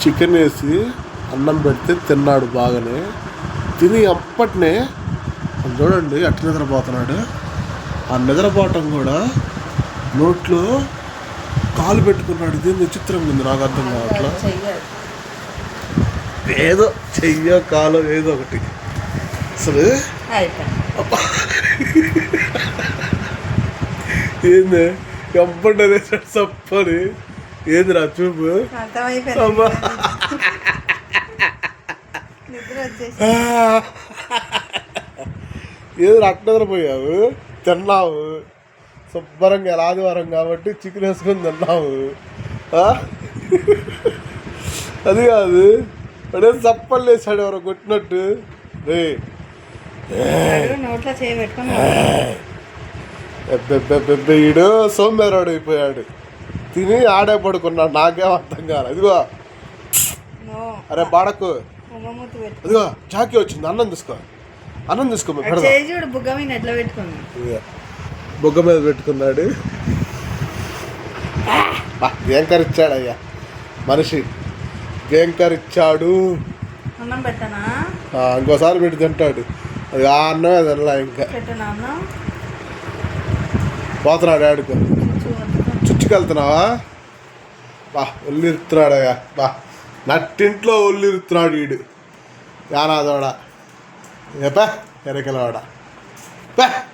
Chicken వేసి అన్నం పెడితే తిన్నాడు బాగానే. తిని అప్పటినే చూడండి అట్ట నిద్రపోతున్నాడు. ఆ నిద్రపోవటం కూడా నోట్లో కాలు పెట్టుకున్నాడు. ఇది విచిత్రంగా ఉంది నాకు అర్థం కావట్లా? ఏదో చెయ్యో కాలో ఏదో ఒకటి. అసలు ఏంది? ఎంపండి సప్పని ఏందిరా చూపు? ఏదో అట్టనిద్రపోయావు తిన్నావు? శుభ్రంగా ఆదివారం కాబట్టి చికెన్ వేసుకొని తిన్నావు? అది కాదు. వాడే చప్పలు వేసాడు ఎవరో కొట్టినట్టు. రే. ఈడు సోమేరాడు అయిపోయాడు. తిని ఆడే పడుకున్నాడు. నాకేం అర్థం కాదు ఇదిగో. నో అరే బాడకు. అదిగో చాకీ వచ్చింది. అన్నం తీసుకో. అన్నం తీసుకో బుగ్గ మీద ఎట్లా ఇదిగో. బొగ్గ మీద పెట్టుకున్నాడు. మనిషి భయంకరిచ్చాడు అన్నం పెట్టనా? ఇంకోసారి పెట్టి తింటాడు. అది ఆ అన్నమే తినలా ఇంకా. పోతున్నాడు ఆడుకో. చూ బా ఒళ్ళిరుతున్నాడుగా బా నట్టింట్లో ఒళ్ళిరుతున్నాడు వీడు యానాదోడ. ఏపా? ఎరకలవాడ. పా.